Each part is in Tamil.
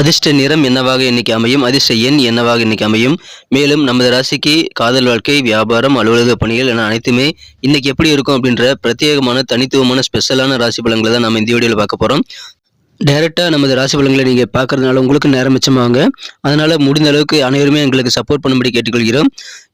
அதிர்ஷ்ட நிறம் என்னவாக இன்னைக்கு அமையும்? அதிர்ஷ்ட எண் என்னவாக இன்னைக்கு அமையும்? மேலும் நமது ராசிக்கு காதல் வாழ்க்கை வியாபாரம் அலுவலக பணிகள் என அனைத்துமே இன்னைக்கு எப்படி இருக்கும் அப்படின்ற பிரத்யேகமான தனித்துவமான ஸ்பெஷலான ராசி பலன்களை தான் நம்ம இந்த வீடியோவில் பார்க்க போகிறோம் டைரெக்டாக நமது ராசி பலன்களை நீங்கள் பார்க்கறதுனால உங்களுக்கு நேரம் மிச்சமாகுங்க. அதனால் முடிந்த அளவுக்கு அனைவருமே எங்களுக்கு சப்போர்ட் பண்ணும்படி கேட்டுக்கொள்கிறோம்.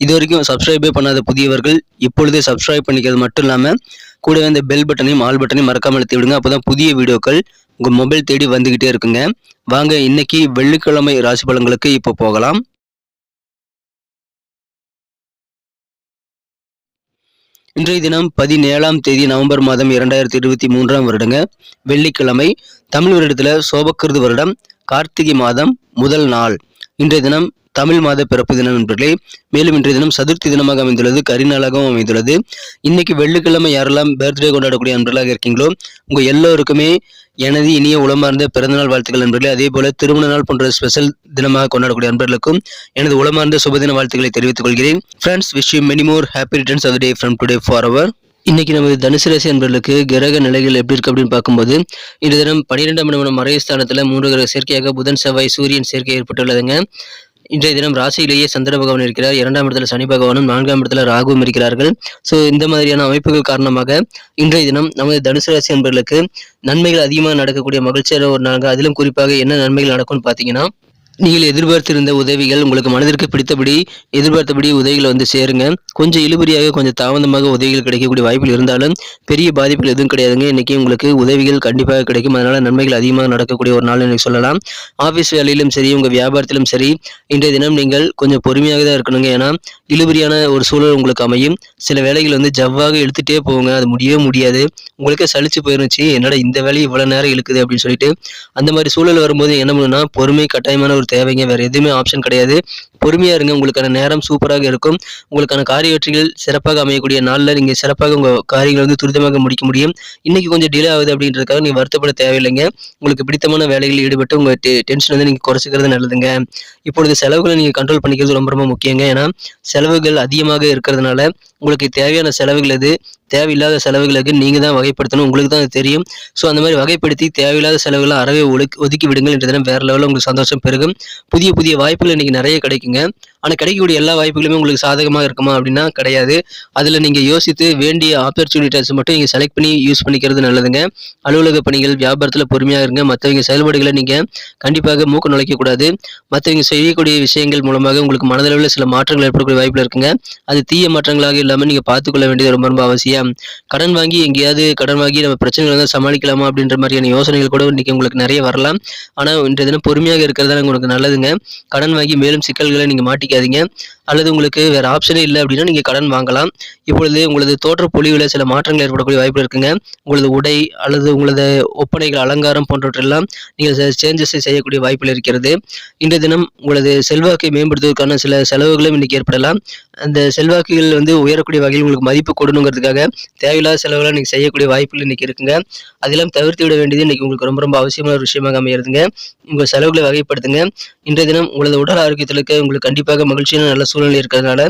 இது வரைக்கும் சப்ஸ்கிரைபே பண்ணாத புதியவர்கள் இப்பொழுதே சப்ஸ்கிரைப் பண்ணிக்கிறது மட்டும் இல்லாமல் கூடவே இந்த பெல் பட்டனையும் ஆல் பட்டனையும் மறக்காமல் அழுத்தி விடுங்க. அப்போ தான் புதிய வீடியோக்கள் உங்கள் மொபைல் தேடி வந்துக்கிட்டே இருக்குங்க. வாங்க இன்னைக்கு வெள்ளிக்கிழமை ராசி பலன்களுக்கு இப்போ போகலாம். இன்றைய தினம் பதினேழாம் தேதி நவம்பர் மாதம் இரண்டாயிரத்தி இருபத்தி மூன்றாம் வருடங்க. வெள்ளிக்கிழமை தமிழ் வருடத்தில் சோபக்கிருது வருடம் கார்த்திகை மாதம் முதல் நாள். இன்றைய தினம் தமிழ் மாத பிறப்பு தினம் நண்பர்களே மேலும் இன்றைய தினம் சதுர்த்தி தினமாக அமைந்துள்ளது கரிநாளாகவும் அமைந்துள்ளது. இன்னைக்கு வெள்ளிக்கிழமை யாரெல்லாம் பர்த்டே கொண்டாடக்கூடிய நண்பர்களாக இருக்கீங்களோ உங்க எல்லோருக்குமே எனது இனிய உளமார்ந்த பிறந்தநாள் வாழ்த்துக்கள் நண்பர்களே. அதே போல திருமண நாள் போன்ற ஸ்பெஷல் தினமாக கொண்டாடக்கூடிய நண்பர்களுக்கும் எனது உளமார்ந்த சுபதின வாழ்த்துக்களை தெரிவித்துக் கொள்கிறேன். Friends wish you many more happy returns of day from today for our இன்னைக்கு நமது தனுசு ராசி என்பவர்களுக்கு கிரக நிலைகள் எப்படி இருக்கு அப்படின்னு பார்க்கும்போது இந்த தினம் பன்னிரெண்டாம் இடம் மறைய ஸ்தானத்தில் மூன்று கிரக சேர்க்கையாக புதன் செவ்வாய் சூரியன் சேர்க்கை ஏற்பட்டுள்ளதுங்க. இன்றைய தினம் ராசியிலேயே சந்திர பகவான் இருக்கிறார். இரண்டாம் இடத்துல சனி பகவானும் நான்காம் இடத்துல ராகுவும் இருக்கிறார்கள். ஸோ இந்த மாதிரியான அமைப்புகள் காரணமாக இன்றைய தினம் நமது தனுசு ராசி என்பர்களுக்கு நன்மைகள் அதிகமாக நடக்கக்கூடிய மகிழ்ச்சியான ஒரு நாள் அதிலும் குறிப்பாக என்ன நன்மைகள் நடக்கும்னு பார்த்தீங்கன்னா நீங்கள் எதிர்பார்த்திருந்த உதவிகள் உங்களுக்கு மனதிற்கு பிடித்தபடி எதிர்பார்த்தபடி உதவிகள் வந்து சேருங்க. கொஞ்சம் இழுபறியாக கொஞ்சம் தாமதமாக உதவிகள் கிடைக்கக்கூடிய வாய்ப்புகள் இருந்தாலும் பெரிய பாதிப்புகள் எதுவும் கிடையாதுங்க. இன்னைக்கு உங்களுக்கு உதவிகள் கண்டிப்பாக கிடைக்கும். அதனால நன்மைகள் அதிகமாக நடக்கக்கூடிய ஒரு நாள் எனக்கு சொல்லலாம். ஆஃபீஸ் வேலையிலும் சரி உங்கள் வியாபாரத்திலும் சரி இன்றைய தினம் நீங்கள் கொஞ்சம் பொறுமையாக தான் இருக்கணுங்க. ஏன்னா இழுபறியான ஒரு சூழல் உங்களுக்கு அமையும். சில வேலைகள் வந்து ஜவ்வாக இழுத்துட்டே போங்க அது முடியவே முடியாது. உங்களுக்கே சளிச்சு போயிருந்துச்சு. என்னடா இந்த வேலையை இவ்வளோ நேரம் இழுக்குது அப்படின்னு சொல்லிட்டு அந்த மாதிரி சூழல் வரும்போது என்ன பண்ணுன்னா பொறுமை கட்டாயமான ஒரு தேவைங்க வேற எதுவுமே ஆப்ஷன் கிடையாது. பொறுமையா இருங்க உங்களுக்கான நேரம் சூப்பராக இருக்கும். உங்களுக்கான காரிய வெற்றிகள் சிறப்பாக அமையக்கூடிய நாளில் நீங்கள் சிறப்பாக உங்கள் காரியங்களை வந்து துரிதமாக முடிக்க முடியும். இன்றைக்கி கொஞ்சம் டிலே ஆகுது அப்படின்றதுக்காக நீங்கள் வருத்தப்பட தேவையில்லைங்க. உங்களுக்கு பிடித்தமான வேலைகளில் ஈடுபட்டு உங்கள் டென்ஷன் வந்து நீங்கள் குறைச்சிக்கிறது நல்லதுங்க. இப்பொழுது செலவுகளை நீங்கள் கண்ட்ரோல் பண்ணிக்கிறது ரொம்ப ரொம்ப முக்கியங்க. ஏன்னா செலவுகள் அதிகமாக இருக்கிறதுனால உங்களுக்கு தேவையான செலவுகள் எது? தேவையில்லாத செலவுகளுக்கு நீங்கள் தான் வகைப்படுத்தணும். உங்களுக்கு தான் அது தெரியும். ஸோ அந்த மாதிரி வகைப்படுத்தி தேவையில்லாத செலவுகளை அறவே ஒதுக்கி ஒதுக்கி விடுங்கள் என்ற தினம் வேறு லெவலில் உங்களுக்கு சந்தோஷம் பெருகும். புதிய புதிய வாய்ப்புகள் இன்றைக்கி நிறைய கிடைக்குங்க. ஆனால் கிடைக்கக்கூடிய எல்லா வாய்ப்புகளுமே உங்களுக்கு சாதகமாக இருக்குமா அப்படின்னா கிடையாது. அதில் நீங்கள் யோசித்து வேண்டிய ஆப்பர்ச்சுனிட்டிஸ் மட்டும் நீங்கள் செலக்ட் பண்ணி யூஸ் பண்ணிக்கிறது நல்லதுங்க. அலுவலக பணிகள் வியாபாரத்தில் பொறுமையாக இருங்க. மற்றவங்க செயல்பாடுகளை நீங்கள் கண்டிப்பாக மூக்க நுழைக்கக்கூடாது மற்றவங்க செய்யக்கூடிய விஷயங்கள் மூலமாக உங்களுக்கு மனதளவில் சில மாற்றங்கள் ஏற்படக்கூடிய வாய்ப்பில் இருக்குங்க. அது தீய மாற்றங்களாக இல்லாமல் நீங்கள் பார்த்துக்கொள்ள வேண்டியது ரொம்ப ரொம்ப அவசியம். கடன் வாங்கி எங்கேயாவது கடன் வாங்கி நம்ம பிரச்சனைகள் வந்து சமாளிக்கலாமா அப்படின்ற மாதிரியான யோசனைகள் கூட இன்னைக்கு உங்களுக்கு நிறைய வரலாம். ஆனால் இன்றைய தினம் பொறுமையாக இருக்கிறதா உங்களுக்கு நல்லதுங்க. கடன் வாங்கி மேலும் சிக்கல்களை நீங்கள் மாட்டிக்காதீங்க. அல்லது உங்களுக்கு வேறு ஆப்ஷனே இல்லை அப்படின்னா நீங்கள் கடன் வாங்கலாம். இப்பொழுது உங்களது தோற்ற பொலிவில் சில மாற்றங்கள் ஏற்படக்கூடிய வாய்ப்பு இருக்குங்க. உங்களது உடை அல்லது உங்களது ஒப்பனைகள் அலங்காரம் போன்றவற்றெல்லாம் நீங்கள் சேஞ்சஸை செய்யக்கூடிய வாய்ப்புகள் இருக்கிறது. இன்றைய தினம் உங்களது செல்வாக்கை மேம்படுத்துவதற்கான சில செலவுகளும் இன்றைக்கி ஏற்படலாம். அந்த செல்வாக்குகள் வந்து உயரக்கூடிய வகையில் உங்களுக்கு மதிப்பு கொடுணுங்கிறதுக்காக தேவையில்லாத செலவுகளை நீங்கள் செய்யக்கூடிய வாய்ப்புகள் இன்றைக்கி இருக்குங்க. அதெல்லாம் தவிர்த்து விட வேண்டியது இன்னைக்கு உங்களுக்கு ரொம்ப ரொம்ப அவசியமான ஒரு விஷயமாக அமையிறதுங்க. உங்கள் செலவுகளை வகைப்படுத்துங்க. இன்றைய தினம் உங்களது உடல் ஆரோக்கியத்திற்கு உங்களுக்கு கண்டிப்பாக மகிழ்ச்சியான நல்ல சூழ்நிலை இருக்கிறதுனால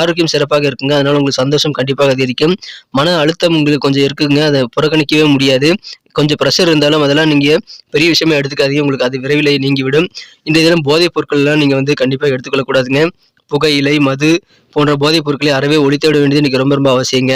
ஆரோக்கியம் சிறப்பாக இருக்குங்க. அதனால உங்களுக்கு சந்தோஷம் கண்டிப்பாக அதிகரிக்கும். மன அழுத்தம் உங்களுக்கு கொஞ்சம் இருக்குங்க. அதை புறக்கணிக்கவே முடியாது. கொஞ்சம் ப்ரெஷர் இருந்தாலும் அதெல்லாம் நீங்கள் பெரிய விஷயமா எடுத்துக்காதீங்க. உங்களுக்கு அது விரைவில் நீங்கிவிடும். இன்றைய தினம் போதைப் பொருட்கள்லாம் நீங்கள் வந்து கண்டிப்பாக எடுத்துக்கொள்ளக்கூடாதுங்க. புகையிலை மது போன்ற போதைப் பொருட்களை அறவே ஒழித்து விட வேண்டியது இன்னைக்கு ரொம்ப ரொம்ப அவசியங்க.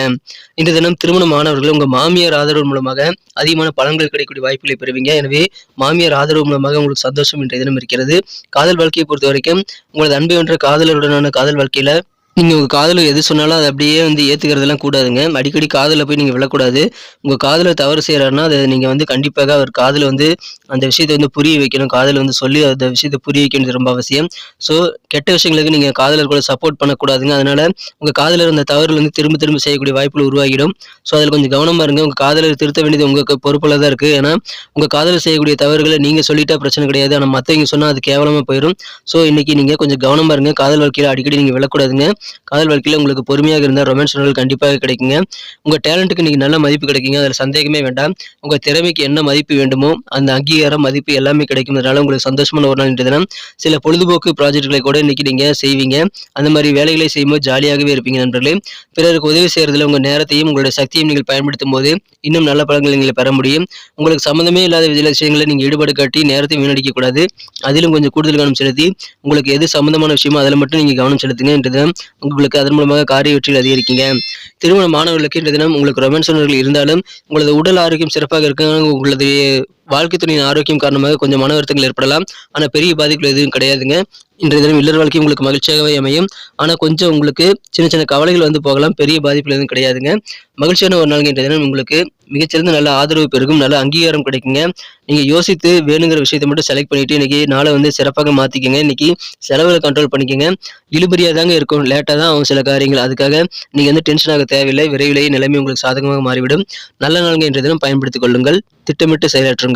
இந்த தினம் திருமணம் மாணவர்கள் உங்க மாமியார் ஆதரவு மூலமாக அதிகமான பலன்கள் கிடைக்கக்கூடிய வாய்ப்புகளை பெறுவீங்க. எனவே மாமியார் ஆதரவு மூலமாக உங்களுக்கு சந்தோஷம் இன்றைய தினம் இருக்கிறது. காதல் வாழ்க்கையை பொறுத்த வரைக்கும் உங்களது அன்பு என்ற காதலருடனான காதல் வாழ்க்கையில நீங்கள் உங்கள் காதில் எது சொன்னாலும் அதை அப்படியே வந்து ஏற்றுக்கிறதெல்லாம் கூடாதுங்க. அடிக்கடி காதில் போய் நீங்கள் விழக்கூடாது. உங்கள் காதில் தவறு செய்கிறாருன்னா அதை நீங்கள் வந்து கண்டிப்பாக அவர் காதில் வந்து அந்த விஷயத்தை வந்து புரிய வைக்கணும். காதில் வந்து சொல்லி அந்த விஷயத்தை புரிய வைக்கணும் ரொம்ப அவசியம். ஸோ கெட்ட விஷயங்களுக்கு நீங்கள் காதலர் கூட சப்போர்ட் பண்ணக்கூடாதுங்க. அதனால் உங்கள் காதில் இருந்த தவறுகள் வந்து திரும்ப திரும்ப செய்யக்கூடிய வாய்ப்புகள் உருவாகிடும். ஸோ அதில் கொஞ்சம் கவனமாக இருங்க. உங்கள் காதலர் திருத்த வேண்டியது உங்களுக்கு பொறுப்பில் தான் இருக்குது ஏன்னா உங்கள் காதலர் செய்யக்கூடிய தவறுகளை நீங்கள் சொல்லிட்டா பிரச்சனை கிடையாது. ஆனால் மற்றவங்க சொன்னால் அது கேவலமாக போயிடும் ஸோ இன்றைக்கி நீங்கள் கொஞ்சம் கவனமாக இருங்க. காதல் வாழ்க்கையில் அடிக்கடி நீங்கள் விழக்கூடாதுங்க. காதல் வாழ்க்கையில் உங்களுக்கு பொறுமையாக இருந்தால் ரொமான்ஸ் உணர்வுகள் கண்டிப்பாக கிடைக்குங்க. உங்கள் டேலண்ட்டுக்கு நீங்கள் நல்ல மதிப்பு கிடைக்குங்க. அதில் சந்தேகமே வேண்டாம். உங்கள் திறமைக்கு என்ன மதிப்பு வேண்டுமோ அந்த அங்கீகாரம் மதிப்பு எல்லாமே கிடைக்கும். அதனால உங்களுக்கு சந்தோஷமான ஒரு நாள் இன்றைய தினம். சில பொழுதுபோக்கு ப்ராஜெக்ட்களை கூட இன்னைக்கு நீங்கள் செய்வீங்க. அந்த மாதிரி வேலைகளை செய்யும்போது ஜாலியாகவே இருப்பீங்க நண்பர்களே. பிறருக்கு உதவி செய்கிறதுல உங்கள் நேரத்தையும் உங்களுடைய சக்தியும் நீங்கள் பயன்படுத்தும் போது இன்னும் நல்ல பலன்களை நீங்கள் பெற முடியும். உங்களுக்கு சம்மந்தமே இல்லாத சில விஷயங்களை நீங்கள் ஈடுபாடு காட்டி நேரத்தை வீணடிக்க கூடாது. அதிலும் கொஞ்சம் கூடுதல் கவனம் செலுத்தி உங்களுக்கு எது சம்மந்தமான விஷயமோ அதில் மட்டும் நீங்கள் கவனம் செலுத்துங்க என்றது உங்களுக்கு அதன் மூலமாக காரிய வெற்றியில் அதிகரிக்கீங்க. திருமண மாணவர்களுக்கு இன்று தினம் உங்களுக்கு ரொமான்ஸ் உணர்வுகள் இருந்தாலும் உங்களது உடல் ஆரோக்கியம் சிறப்பாக இருக்க உங்களது வாழ்க்கை துணையின் ஆரோக்கியம் காரணமாக கொஞ்சம் மன வருத்தங்கள் ஏற்படலாம். ஆனால் பெரிய பாதிப்புகள் எதுவும் கிடையாதுங்க. இன்றைய தினம் இல்லற வாழ்க்கை உங்களுக்கு மகிழ்ச்சியாகவே அமையும். ஆனால் கொஞ்சம் உங்களுக்கு சின்ன சின்ன கவலைகள் வந்து போகலாம். பெரிய பாதிப்புகள் எதுவும் கிடையாதுங்க. மகிழ்ச்சியான ஒரு நாள் இன்றைய தினம். உங்களுக்கு மிகச்சிறந்த நல்ல ஆதரவு பெருகும். நல்ல அங்கீகாரம் கிடைக்குங்க. நீங்கள் யோசித்து வேணுங்கிற விஷயத்தை மட்டும் செலக்ட் பண்ணிட்டு இன்னைக்கு நாளை வந்து சிறப்பாக மாற்றிக்கங்க இன்னைக்கு செலவுகளை கண்ட்ரோல் பண்ணிக்கங்க. இழுபறியாக தாங்க இருக்கும் லேட்டாக தான் ஆகும் சில காரியங்கள். அதுக்காக நீங்கள் வந்து டென்ஷன் ஆக தேவையில்லை. விரைவிலேயே நிலைமை உங்களுக்கு சாதகமாக மாறிவிடும். நல்ல நாள்கள் இன்றைய தினம். பயன்படுத்திக் கொள்ளுங்கள். திட்டமிட்டு செயலாற்றுங்கள்.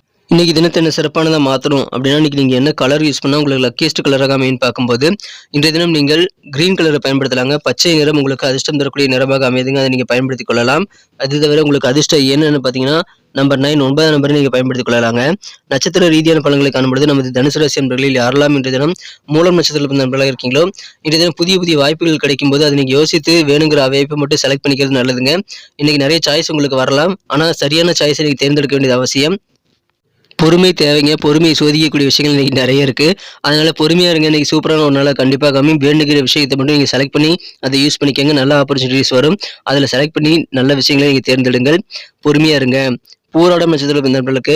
இன்றைக்கி தினத்தை என்ன சிறப்பானதாக மாற்றணும் அப்படின்னா இன்றைக்கி நீங்கள் என்ன கலர் யூஸ் பண்ணால் உங்களுக்கு லக்கியஸ்ட் கலராக அமையும் பார்க்கும்போது இன்றைய தினம் நீங்கள் கிரீன் கலரை பயன்படுத்தலாங்க. பச்சை நிறம் உங்களுக்கு அதிர்ஷ்டம் தரக்கூடிய நிறமாக அமைதுங்க அதை நீங்கள் பயன்படுத்திக் கொள்ளலாம். அது தவிர உங்களுக்கு அதிர்ஷ்டம் என்னன்னு பார்த்தீங்கன்னா நம்பர் நைன் ஒன்பதாம் நம்பரை நீங்கள் பயன்படுத்திக் கொள்ளலாங்க. நட்சத்திர ரீதியான பலன்களை காணும்போது நமது தனுசு ராசி நண்பர்களில் யாரெல்லாம் இன்றைய தினம் மூலம் நட்சத்திரத்தில் நண்பர்களாக இருக்கீங்களோ இன்றைய தினம் புதிய புதிய வாய்ப்புகள் கிடைக்கும் போது அதை நீங்கள் யோசித்து வேணுங்கிற வாய்ப்பை மட்டும் செலக்ட் பண்ணிக்கிறது நல்லதுங்க. இன்றைக்கி நிறைய சாய்ஸ் உங்களுக்கு வரலாம். ஆனால் சரியான சாய்ஸை நீங்கள் தேர்ந்தெடுக்க வேண்டியது அவசியம். பொறுமை தேவைங்க பொறுமையை சோதிக்கக்கூடிய விஷயங்கள் இன்றைக்கி நிறைய இருக்குது அதனால் பொறுமையா இருங்க இன்னைக்கு சூப்பரான ஒரு நாளாக கண்டிப்பாக கம்மி வேண்டுகிற விஷயத்தை மட்டும் நீங்கள் செலக்ட் பண்ணி அதை யூஸ் பண்ணிக்கோங்க. நல்ல ஆப்பர்ச்சுனிட்டிஸ் வரும். அதில் செலக்ட் பண்ணி நல்ல விஷயங்களை நீங்கள் தேர்ந்தெடுங்கள். பொறுமையாக இருங்க. பூராடம் நட்சத்திரம் நண்பர்களுக்கு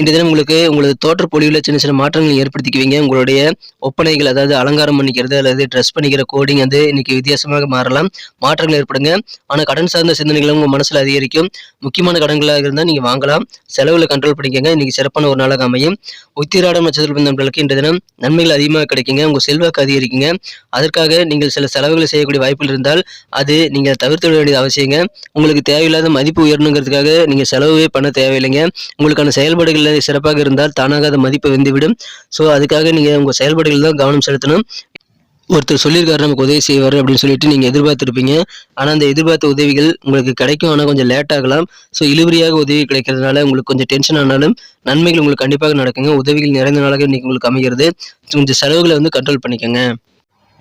இன்றைய தினம் உங்களுக்கு உங்களது தோற்ற பொழிவில் சின்ன சின்ன மாற்றங்கள் ஏற்படுத்திக்குவீங்க. உங்களுடைய ஒப்பனைகள் அதாவது அலங்காரம் பண்ணிக்கிறது அல்லது ட்ரெஸ் பண்ணிக்கிற கோடிங் வந்து இன்னைக்கு வித்தியாசமாக மாறலாம். மாற்றங்கள் ஏற்படுங்க. ஆனால் கடன் சார்ந்த சிந்தனைகளும் உங்கள் மனசில் அதிகரிக்கும். முக்கியமான கடன்களாக இருந்தால் நீங்கள் வாங்கலாம். செலவில் கண்ட்ரோல் பண்ணிக்கோங்க. இன்னைக்கு சிறப்பான ஒரு நாளாக அமையும். உத்திராடம் நட்சத்திர நண்பர்களுக்கு இன்றைய தினம் நன்மைகள் அதிகமாக கிடைக்குங்க. உங்கள் செல்வாக்கு அதிகரிக்குங்க. அதற்காக நீங்கள் சில செலவுகளை செய்யக்கூடிய வாய்ப்புகள் இருந்தால் அது நீங்கள் தவிர்த்து விட வேண்டியது அவசியங்க. உங்களுக்கு தேவையில்லாத மதிப்பு உயரணுங்கிறதுக்காக நீங்கள் செலவே பண்ண தேவையில்லைங்க. உங்களுக்கான செயல்பாடுகள் சிறப்பாக இருந்தால் தானாக அது மதிப்பு வந்துவிடும். ஸோ அதுக்காக நீங்கள் உங்கள் செயல்பாடுகள் தான் கவனம் செலுத்தணும். ஒருத்தர் சொல்லியிருக்காரு நமக்கு உதவி செய்வார் அப்படின்னு சொல்லிட்டு நீங்கள் எதிர்பார்த்துருப்பீங்க. ஆனால் அந்த எதிர்பார்த்த உதவிகள் உங்களுக்கு கிடைக்கும். ஆனால் கொஞ்சம் லேட் ஆகலாம். ஸோ இழுபறியாக உதவி கிடைக்கிறதுனால உங்களுக்கு கொஞ்சம் டென்ஷன் ஆனாலும் நன்மைகள் உங்களுக்கு கண்டிப்பாக நடக்குங்க. உதவிகள் நிறைந்த நாளாக இன்னைக்கு உங்களுக்கு அமைகிறது. கொஞ்சம் செலவுகளை வந்து கண்ட்ரோல் பண்ணிக்கோங்க.